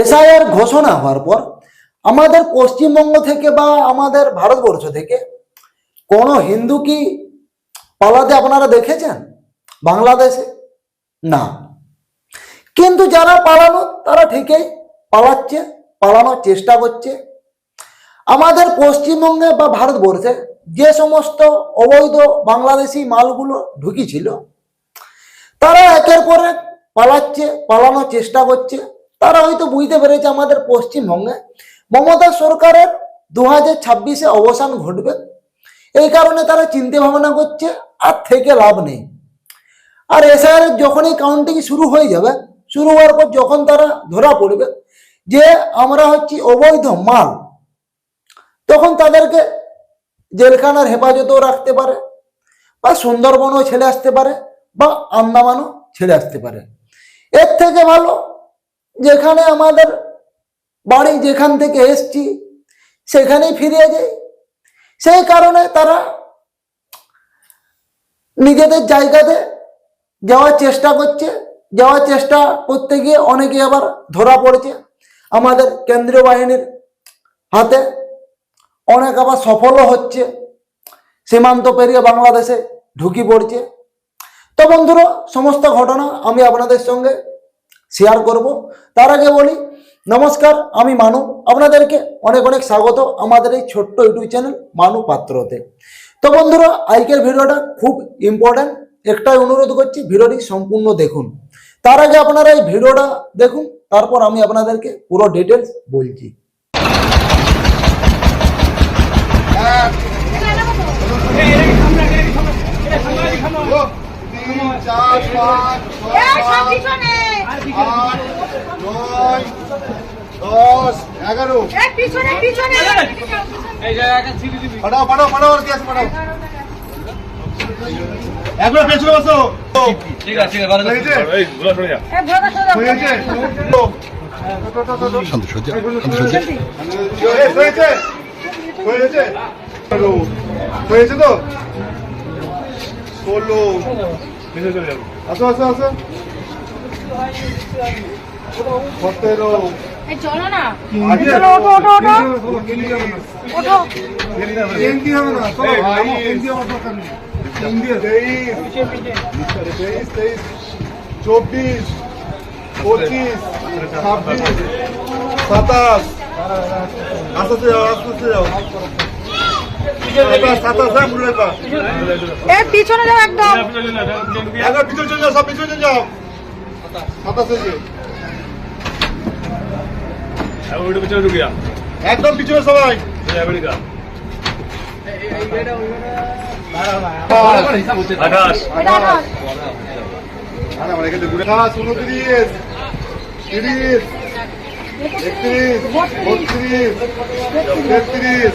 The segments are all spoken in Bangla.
এসআইআর ঘোষণা হওয়ার পর আমাদের পশ্চিমবঙ্গ থেকে বা আমাদের ভারতবর্ষ থেকে কোনো হিন্দু কি পালাতে আপনারা দেখেছেন? বাংলাদেশে? না। কিন্তু যারা পালানো, তারা ঠিকই পালাচ্ছে, পালানোর চেষ্টা করছে। আমাদের পশ্চিমবঙ্গে বা ভারতবর্ষে যে সমস্ত অবৈধ বাংলাদেশি মালগুলো ঢুকিছিল, তারা একের পর এক পালাচ্ছে, পালানোর চেষ্টা করছে। তারা হয়তো বুঝতে পেরেছে আমাদের পশ্চিমবঙ্গে। মমতা সরকারের দু হাজার ছাব্বিশে অবসান ঘটবে। এই কারণে তারা চিন্তা ভাবনা করছে, আর থেকে লাভ নেই। আর এসআর যখনই কাউন্টিং শুরু হয়ে যাবে, শুরু হওয়ার পর যখন তারা ধরা পড়বে, যে আমরা হচ্ছি অবৈধ মাল, তখন তাদেরকে জেলখানার হেফাজতেও রাখতে পারে, বা সুন্দরবনও ছেড়ে আসতে পারে, বা আন্দামানও ছেড়ে আসতে পারে। এর থেকে ভালো যেখানে আমাদের বাড়ি যেখান থেকে এসছি, সেখানেই ফিরে যাই। সেই কারণে তারা নিজেদের জায়গাতে যাওয়ার চেষ্টা করছে। যাওয়ার চেষ্টা করতে গিয়ে অনেকে আবার ধরা পড়েছে আমাদের কেন্দ্রীয় বাহিনীর হাতে। অনেক আবার সফলও হচ্ছে। সীমান্ত পেরিয়ে বাংলাদেশে ঢুকি পড়ছে। তো বন্ধুরা, সমস্ত ঘটনা আমি আপনাদের সঙ্গে শেয়ার করব তার আগে বলি নমস্কার আমি মানু আপনাদেরকে অনেক অনেক স্বাগত আমাদের এই ছোট্ট ইউটিউব চ্যানেল মানু পাত্রতে তো বন্ধুরা আজকের ভিডিওটা খুব ইম্পর্ট্যান্ট একটাই অনুরোধ করছি ভিডিওটি সম্পূর্ণ দেখুন তার আগে আপনারা এই ভিডিওটা দেখুন তারপর আমি আপনাদেরকে পুরো ডিটেলস বলছি চার পাঁচ আট নয় দশ এগারো। পিছনে পিছনে পাঠাও পাঠাও পাঠাও আর কি পাঠাও। একবার পেছনে বসো। ঠিক আছে ঠিক আছে ভালো হয়েছে? এই ঘোরা হয়েছে? শান্ত সজ্জা শান্ত সজ্জা। হয়েছে হয়েছে। হয়েছে? তো? ষোলো। পিছনে চলে। যাব আসো আসো আসো। সতেরো। চলো না। চলো, ওঠো, ওঠো, ওঠো। চব্বিশ পঁচিশ ছাব্বিশ সাতাশ। আস্তে যাও আস্তে যাও। হ্যাঁ পিছনে যাও একদম। পিছনে যাও সব পিছনে যাও। একদম পিছনে সবাই আঠাশ উনত্রিশ তিরিশ একত্রিশ বত্রিশ তেত্রিশ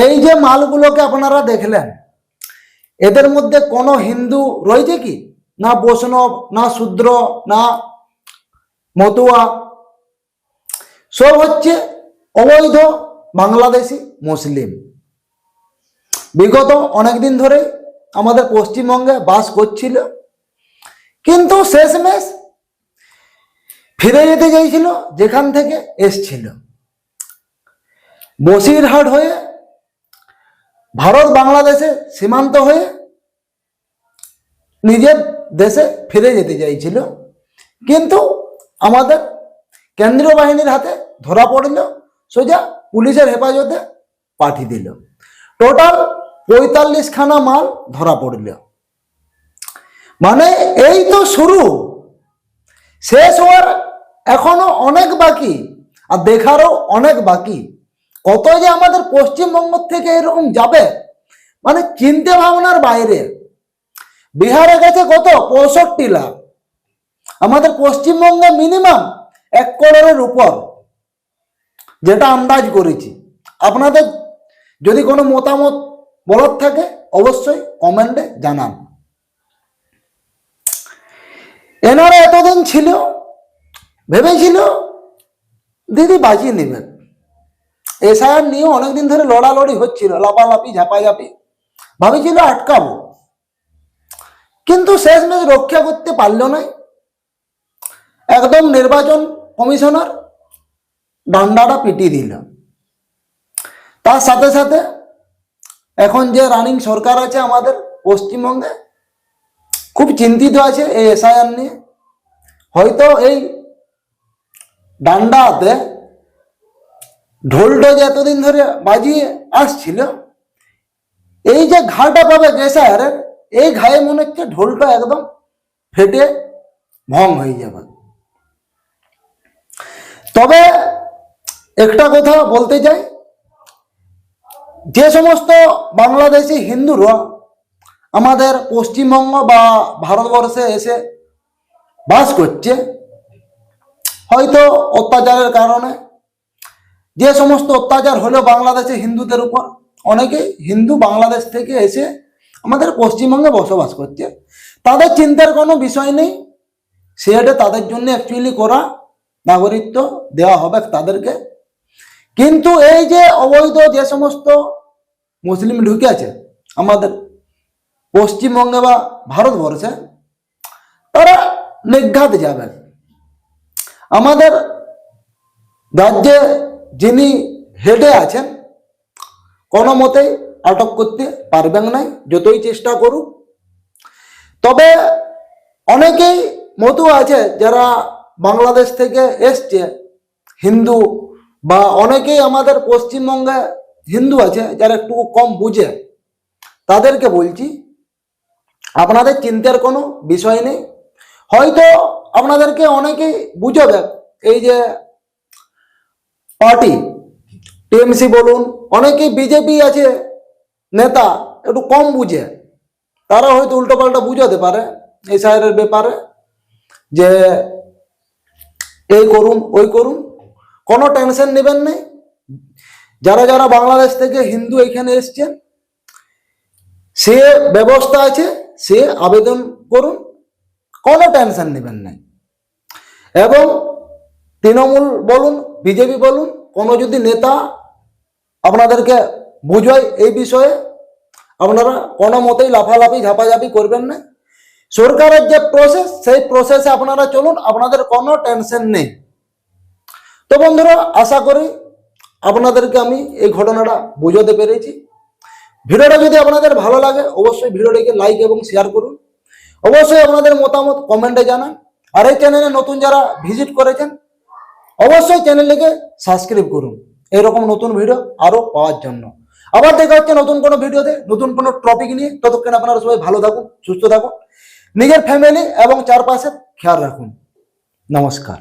এই যে মালগুলোকে আপনারা দেখলেন এদের মধ্যে কোনো হিন্দু রয়েছে কি? না বৈষ্ণব না শূদ্র, না মতুয়া। সব হচ্ছে অবৈধ বাংলাদেশি মুসলিম। বিগত অনেকদিন ধরে আমাদের পশ্চিমবঙ্গে বাস করছিল। কিন্তু শেষমেশ ফিরে যেতে চাইছিল, যেখান থেকে এসছিল। বসিরহাট হয়ে ভারত বাংলাদেশে সীমান্ত হয়ে নিজের দেশে ফিরে যেতে চাইছিল। কিন্তু আমাদের কেন্দ্রীয় বাহিনীর হাতে ধরা পড়ল, সোজা পুলিশের হেফাজতে পাঠিয়ে দিল। টোটাল পঁয়তাল্লিশ খানা মাল ধরা পড়ল। মানে এই তো শুরু। শেষ হওয়ার এখনও অনেক বাকি আর দেখারও অনেক বাকি। কত যে আমাদের পশ্চিমবঙ্গ থেকে এরকম যাবে মানে চিন্তা ভাবনার বাইরে। বিহারে গেছে কত? পঁয়ষট্টি লাখ। আমাদের পশ্চিমবঙ্গে মিনিমাম এক করোড়ের উপর, যেটা আন্দাজ করেছি। আপনাদের যদি কোনো মতামত বলার থাকে, অবশ্যই কমেন্টে জানান। এনারা এতদিন ছিল, ভেবেছিল দিদি বাজিয়ে নেবেন এসআইআর নিয়ে অনেকদিন ধরে লড়ালড়ি হচ্ছিল লাপালাপি ঝাপাঝাপি। ভাবেছিল আটকাবো। কিন্তু শেষমেশ রক্ষা করতে পারল না। একদম নির্বাচন কমিশনার ডান্ডাটা পিটিয়ে দিল। তার সাথে সাথে এখন যে রানিং সরকার আছে আমাদের পশ্চিমবঙ্গে, খুব চিন্তিত আছে এই এসআইআর নিয়ে। হয়তো এই ডান্ডাতে ঢোলটা যে এতদিন ধরে বাজিয়ে আসছিল, এই যে ঘাটা পাবে এসআইআরের এই ঘায়ে মনে হচ্ছে ঢোলটা একদম ফেটে ভং হয়ে যাবে। তবে একটা কথা বলতে চাই, যে সমস্ত বাংলাদেশি হিন্দুরা আমাদের পশ্চিমবঙ্গ বা ভারতবর্ষে এসে বাস করছে, হয়তো অত্যাচারের কারণে। যে সমস্ত অত্যাচার হলো বাংলাদেশে হিন্দুদের উপর অনেকে হিন্দু বাংলাদেশ থেকে এসে আমাদের পশ্চিমবঙ্গে বসবাস করছে। তাদের চিন্তার কোনো বিষয় নেই। সেটা তাদের জন্য অ্যাকচুয়ালি করা নাগরিকত্ব দেওয়া হবে তাদেরকে। কিন্তু এই যে অবৈধ যে সমস্ত মুসলিম ঢুকে আছে আমাদের পশ্চিমবঙ্গে বা ভারতবর্ষে, তারা নিঘাত যাবেন। আমাদের রাজ্যে যিনি হেডে আছেন, কোনো মতেই আটক করতে পারবেন না যতই চেষ্টা করুক। তবে অনেকেই মতো আছে যারা বাংলাদেশ থেকে এসছে, হিন্দু, বা অনেকেই আমাদের পশ্চিমবঙ্গে হিন্দু আছে, যারা একটু কম বুঝে। তাদেরকে বলছি, আপনাদের চিন্তার কোনো বিষয় নেই। হয়তো আপনাদেরকে অনেকেই বুঝবে, এই যে পার্টি, টিএমসি বলুন, অনেকেই বিজেপি আছে নেতা একটু কম বুঝে। তারা হয়তো উল্টো পাল্টা বুঝাতে পারে এই সাইডের ব্যাপারে যে এই করুন, ওই করুন। কোনো টেনশন নেবেন নেই যারা যারা বাংলাদেশ থেকে হিন্দু এখানে এসছেন, সে ব্যবস্থা আছে, সে আবেদন করুন। কোনো টেনশন নেবেন নাই এবং তৃণমূল বলুন, বিজেপি বলুন, কোনো যদি নেতা আপনাদেরকে বুঝায় এই বিষয়ে। আপনারা কোনো মতেই লাফালাফি, ঝাপাঝাপি করবেন না। সরকারের যে প্রসেস সেই প্রসেসে আপনারা চলুন, আপনাদের কোনো টেনশন নেই। তো বন্ধুরা, আশা করি আপনাদেরকে আমি এই ঘটনাটা বুঝাতে পেরেছি। ভিডিওটা যদি আপনাদের ভালো লাগে, অবশ্যই ভিডিওটিকে লাইক এবং শেয়ার করুন। অবশ্যই আপনাদের মতামত কমেন্টে জানান। আর এই চ্যানেলে নতুন যারা ভিজিট করেছেন, অবশ্যই চ্যানেলটিকে সাবস্ক্রাইব করুন। এরকম নতুন ভিডিও আরও পাওয়ার জন্য। আবার দেখা হচ্ছে নতুন কোনো ভিডিওতে, নতুন কোনো টপিক নিয়ে। ততক্ষণ আপনারা সবাই ভালো থাকুন, সুস্থ থাকুন। নিজের ফ্যামিলি এবং চারপাশে খেয়াল রাখুন। নমস্কার।